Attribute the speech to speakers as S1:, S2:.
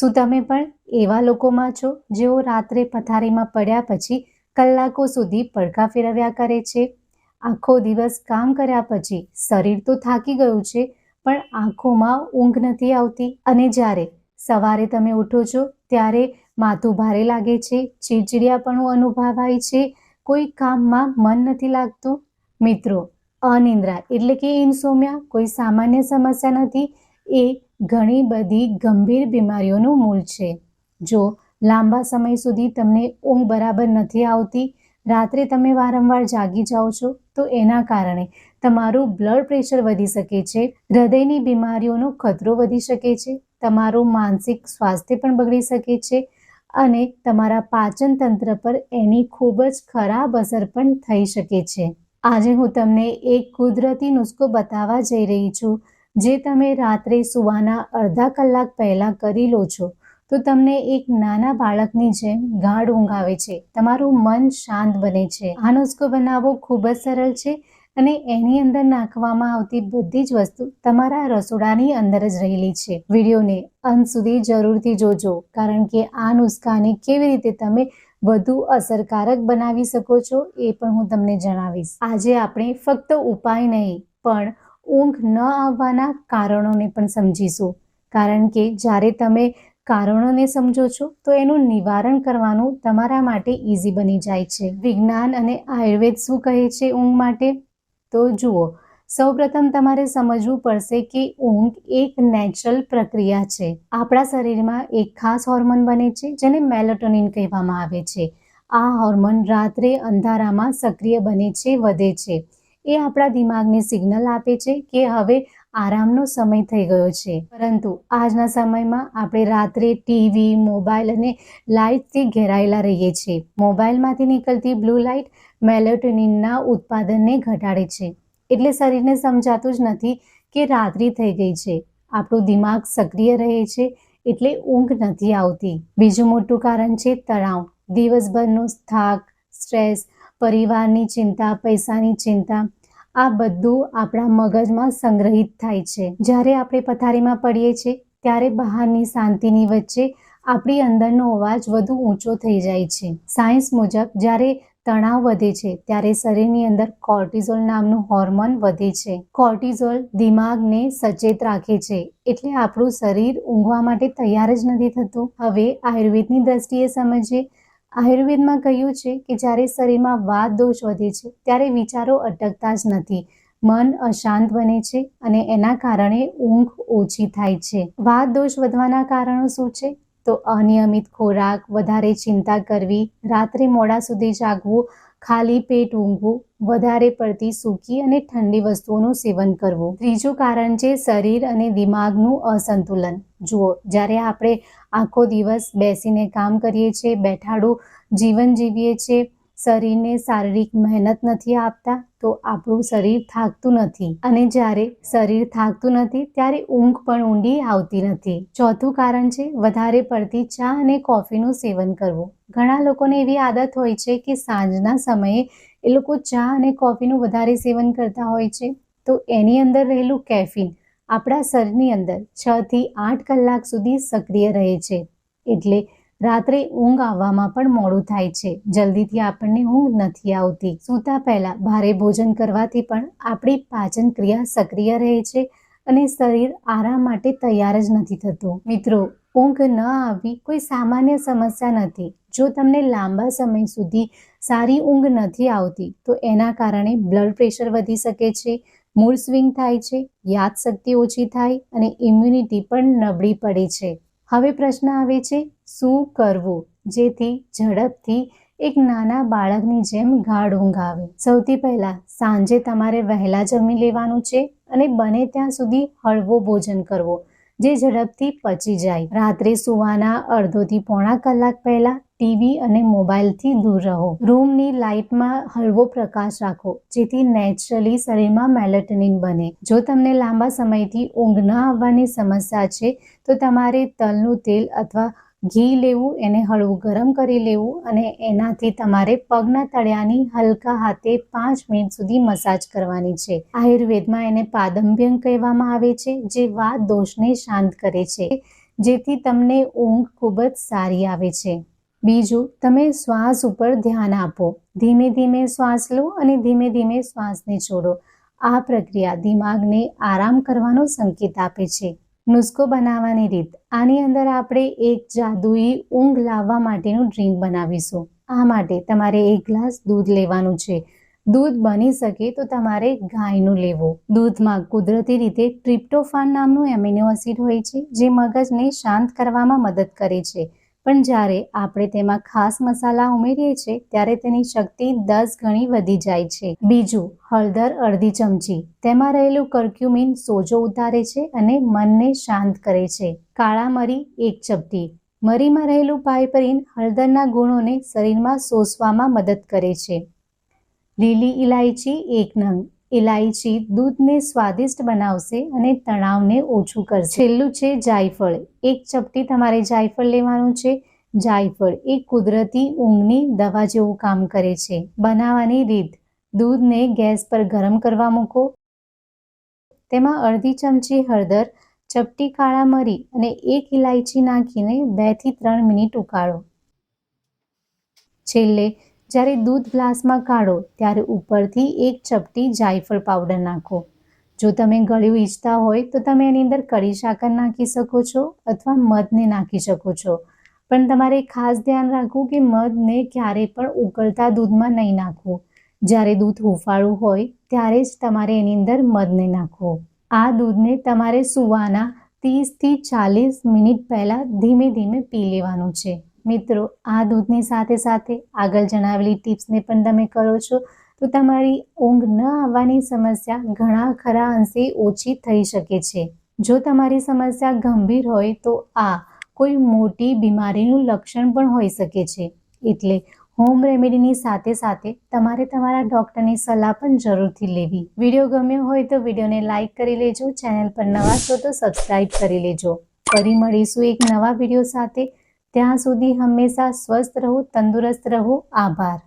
S1: શું તમે પણ એવા લોકોમાં છો જેઓ રાત્રે પથારીમાં પડ્યા પછી કલાકો સુધી પડખા ફેરવ્યા કરે છે? આખો દિવસ કામ કર્યા પછી શરીર તો થાકી ગયું છે, પણ આંખોમાં ઊંઘ નથી આવતી. અને જ્યારે સવારે તમે ઉઠો છો, ત્યારે માથું ભારે લાગે છે, ચીડચીડિયાપણું અનુભવાય છે, કોઈ કામમાં મન નથી લાગતું? મિત્રો, અનિંદ્રા એટલે કે ઇન્સોમિયા કોઈ સામાન્ય સમસ્યા નથી, એ ઘણી બધી ગંભીર બીમારીઓનું મૂળ છે. જો લાંબા સમય સુધી તમને ઊંઘ બરાબર નથી આવતી, રાત્રે તમે વારંવાર જાગી જાઓ છો, તો એના કારણે તમારું બ્લડ પ્રેશર વધી શકે છે, હૃદયની બીમારીઓનો ખતરો વધી શકે છે, તમારું માનસિક સ્વાસ્થ્ય પણ બગડી શકે છે અને તમારા પાચન તંત્ર પર એની ખૂબ જ ખરાબ અસર પણ થઈ શકે છે. આજે હું તમને એક કુદરતી નુસ્ખો બતાવવા જઈ રહી છું જે તમે રાત્રે સુવાના અડધા કલાક પહેલાં કરી લો છો, તો તમને એક નાના બાળકની જેમ ગાઢ ઊંઘ આવે છે. તમારું મન શાંત બને છે. આ નુસ્ખો બનાવવો ખૂબ જ સરળ છે અને એની અંદર નાખવામાં આવતી બધી જ વસ્તુ તમારા રસોડાની અંદર જ રહેલી છે. વિડીયોને અંત સુધી જરૂરથી જોજો, કારણ કે આ નુસ્ખાને કેવી રીતે તમે વધુ અસરકારક બનાવી શકો છો એ પણ હું તમને જણાવીશ. આજે આપણે ફક્ત ઉપાય નહીં, પણ ઊંઘ ન આવવાના કારણોને પણ સમજીશું. કારણ કે જ્યારે તમે કારણોને સમજો છો, તો એનું નિવારણ કરવાનું તમારા માટે ઇઝી બની જાય છે. વિજ્ઞાન અને આયુર્વેદ શું કહે છે ઊંઘ માટે? તો જુઓ, સૌપ્રથમ તમારે સમજવું પડશે કે ઊંઘ એક નેચરલ પ્રક્રિયા છે. આપણા શરીરમાં એક ખાસ હોર્મોન બને છે, જેને મેલેટોનિન કહેવામાં આવે છે. આ હોર્મોન રાત્રે અંધારામાં સક્રિય બને છે, વધે છે. એ આપણા દિમાગને સિગ્નલ આપે છે કે હવે આરામનો સમય થઈ ગયો છે. પરંતુ આજના સમયમાં આપણે રાત્રે ટીવી, મોબાઈલ અને લાઇટથી ઘેરાયેલા રહીએ છીએ. મોબાઈલમાંથી નીકળતી બ્લુ લાઇટ મેલેટોનિનના ઉત્પાદનને ઘટાડે છે. એટલે શરીરને સમજાતું જ નથી કે રાત્રિ થઈ ગઈ છે. આપણું દિમાગ સક્રિય રહે છે એટલે ઊંઘ નથી આવતી. બીજું મોટું કારણ છે તણાવ. દિવસભરનો થાક, સ્ટ્રેસ પરિવારની ચિંતા, પૈસાની ચિંતા, આ બધું આપણા મગજમાં સંગ્રહિત થાય છે. જ્યારે આપણે પથારીમાં પડીએ છીએ, ત્યારે બહારની શાંતિની વચ્ચે આપણી અંદરનો અવાજ વધુ ઊંચો થઈ જાય છે. સાયન્સ મુજબ, જ્યારે તણાવ વધે છે, ત્યારે શરીરની અંદર કોર્ટિઝોલ નામનું હોર્મોન વધે છે. કોર્ટિઝોલ દિમાગને સચેત રાખે છે, એટલે આપણું શરીર ઊંઘવા માટે તૈયાર જ નથી થતું. હવે આયુર્વેદની દ્રષ્ટિએ સમજીએ આયુર્વેદમાં કહ્યું છે કે જ્યારે શરીરમાં વાદ દોષ વધે છે, ત્યારે વિચારો અટકતા જ નથી. મન અશાંત બને છે અને એના કારણે ઊંઘ ઓછી થાય છે. વાદ દોષ વધવાના કારણો શું છે? તો અનિયમિત ખોરાક, વધારે ચિંતા કરવી, રાત્રે મોડા સુધી જાગવું, ખાલી પેટ ઊંઘવું વધારે પડતી સૂકી અને ઠંડી વસ્તુઓનું સેવન કરવું. ત્રીજું કારણ છે શરીર અને દિમાગનું અસંતુલન. જુઓ, જ્યારે આપણે આખો દિવસ બેસીને કામ કરીએ છીએ, બેઠાડું જીવન જીવીએ છીએ, શરીરને શારીરિક મહેનત નથી આપતા, તો આપણું શરીર થાકતું નથી. અને જ્યારે શરીર થાકતું નથી, ત્યારે ઊંઘ પણ ઊંડી આવતી નથી. ચોથું કારણ છે વધારે પડતી ચા અને કોફીનું સેવન કરવું. ઘણા લોકોને એવી આદત હોય છે કે સાંજના સમયે એ લોકો ચા અને કોફીનું વધારે સેવન કરતા હોય છે. તો એની અંદર રહેલું કેફીન આપણા શરીરની અંદર છ થી આઠ કલાક સુધી સક્રિય રહે છે. એટલે રાત્રે ઊંઘ આવવામાં પણ મોડું થાય છે. જલ્દીથી આપણને ઊંઘ નથી આવતી. સૂતા પહેલાં ભારે ભોજન કરવાથી પણ આપણી પાચન ક્રિયા સક્રિય રહે છે અને શરીર આરામ માટે તૈયાર જ નથી થતું. મિત્રો, ઊંઘ ન આવવી કોઈ સામાન્ય સમસ્યા નથી. જો તમને લાંબા સમય સુધી સારી ઊંઘ નથી આવતી, તો એના કારણે બ્લડ પ્રેશર વધી શકે છે મૂળ સ્વિંગ થાય છે, યાદશક્તિ ઓછી થાય અને ઇમ્યુનિટી પણ નબળી પડે છે. હવે પ્રશ્ન આવે છે, શું કરવું? જેથી ઝડપથી એક નાના બાળકની જેમ ગાઢ ઊંઘ આવે. સૌથી પહેલાં સાંજે તમારે વહેલા જમી લેવાનું છે અને બને ત્યાં સુધી હળવો ભોજન કરવો. જે ઝડપથી પચી જાય. રાત્રે સુવાના અડધોથી પોણા કલાક પહેલાં ટીવી અને મોબાઈલથી દૂર રહો. રૂમની લાઇટમાં હળવો પ્રકાશ રાખો, જેથી નેચરલી શરીરમાં મેલેટનિન બને. જો તમને લાંબા સમયથી ઊંઘ ન આવવાની સમસ્યા છે, તો તમારે તલનું તેલ અથવા ઘી લેવું, એને હળવું ગરમ કરી લેવું અને એનાથી તમારે પગના તળિયાની હલકા હાથે પાંચ મિનિટ સુધી મસાજ કરવાની છે. આયુર્વેદમાં એને પાદંભ્યંગ કહેવામાં આવે છે, જે વાત દોષને શાંત કરે છે, જેથી તમને ઊંઘ ખૂબ જ સારી આવે છે. બીજું, તમે શ્વાસ ઉપર ધ્યાન આપો. ધીમે ધીમે શ્વાસ લો અને ધીમે ધીમે શ્વાસને છોડો. આ પ્રક્રિયા દિમાગને આરામ કરવાનો સંકેત આપે છે. નુસ્ખો બનાવવાની રીત. આની અંદર આપણે એક જાદુઈ ઊંઘ લાવવા માટેનું ડ્રિંક બનાવીશું. આ માટે તમારે એક ગ્લાસ દૂધ લેવાનું છે. દૂધ બની શકે તો તમારે ગાયનું લેવું. દૂધમાં કુદરતી રીતે ટ્રિપ્ટોફાન નામનું એમિનો એસિડ હોય છે, જે મગજને શાંત કરવામાં મદદ કરે છે. પણ જ્યારે આપણે તેમાં ખાસ મસાલા ઉમેરીએ છીએ, ત્યારે તેની શક્તિ દસ ગણી વધી જાય છે. બીજું, હળદર અડધી ચમચી. તેમાં રહેલું કર્ક્યુમિન સોજો ઉતારે છે અને મનને શાંત કરે છે. કાળા મરી એક ચપટી. મરીમાં રહેલું પાઇપરીન હળદરના ગુણોને શરીરમાં શોષવામાં મદદ કરે છે. લીલી ઇલાયચી એક નંગ. ઇલાયચી દૂધને સ્વાદિષ્ટ બનાવશે અને તણાવને ઓછું કરશે. છેલ્લું છે જાયફળ. એક ચપટી તમારે જાયફળ લેવાનું છે. જાયફળ એ કુદરતી ઊંઘની દવા જેવું કામ કરે છે. બનાવવાની રીત. દૂધને ગેસ પર ગરમ કરવા મૂકો. તેમાં અડધી ચમચી હળદર, ચપટી કાળા મરી અને એક ઇલાયચી નાખીને બેથી ત્રણ મિનિટ ઉકાળો. છેલ્લે જ્યારે દૂધ ગ્લાસમાં કાઢો, ત્યારે ઉપરથી એક ચપટી જાયફળ પાવડર નાખો. જો તમે ગળ્યું ઈચ્છતા હોય, તો તમે એની અંદર કડી સાકર નાખી શકો છો અથવા મધને નાખી શકો છો. પણ તમારે ખાસ ધ્યાન રાખવું કે મધને ક્યારેય પણ ઉકળતા દૂધમાં નહીં નાખવું જ્યારે દૂધ હુંફાળું હોય, ત્યારે જ તમારે એની અંદર મધને નાખવું આ દૂધને તમારે સુવાના ત્રીસથી ચાલીસ મિનિટ પહેલાં ધીમે ધીમે પી લેવાનું છે. મિત્રો, આ દૂધની સાથે સાથે આગળ જણાવેલી ટિપ્સને પણ તમે કરો છો, તો તમારી ઊંઘ ન આવવાની સમસ્યા ઘણા ખરા અંશે ઓછી થઈ શકે છે. જો તમારી સમસ્યા ગંભીર હોય, તો આ કોઈ મોટી બીમારીનું લક્ષણ પણ હોઈ શકે છે. એટલે હોમ રેમેડીની સાથે સાથે તમારે તમારા ડૉક્ટરની સલાહ પણ જરૂરથી લેવી. વીડિયો ગમ્યો હોય તો વિડીયોને લાઇક કરી લેજો, ચેનલ પર નવા છો તો સબસ્ક્રાઈબ કરી લેજો. ફરી મળીશું એક નવા વીડિયો સાથે. ત્યાં સુધી હંમેશા સ્વસ્થ રહો તંદુરસ્ત રહો. આભાર.